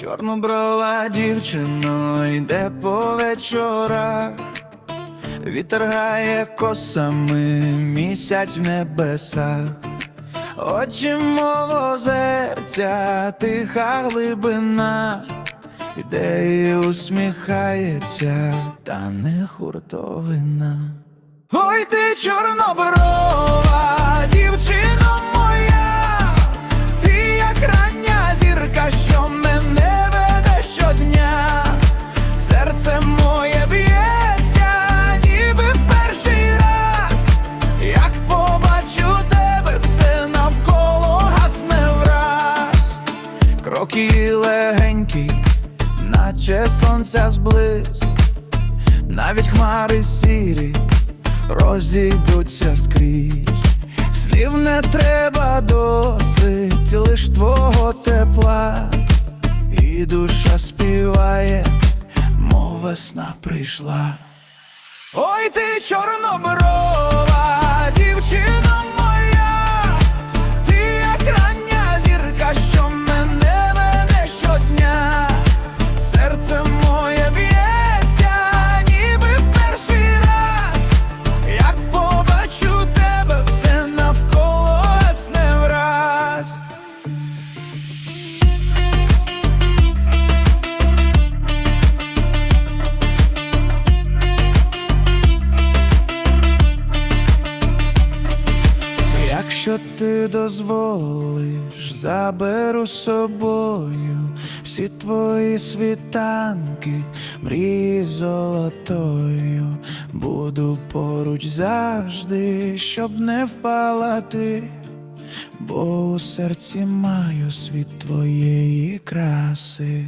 Чорноброва дівчино йде по вечорах, вітер грає косами місяць в небесах, очі мов озерця, тиха глибина, іде і усміхається, та не хуртовина. Ой ти чорноброва, кроки легенькі, наче сонця зблизь, навіть хмари сірі розійдуться скрізь, слів не треба досить, лиш твого тепла, і душа співає, мов весна прийшла. Ой ти чорноброва, Якщо ти дозволиш, заберу собою всі твої світанки, мрії золотою, буду поруч завжди, щоб не впала ти, бо у серці маю світ твоєї краси.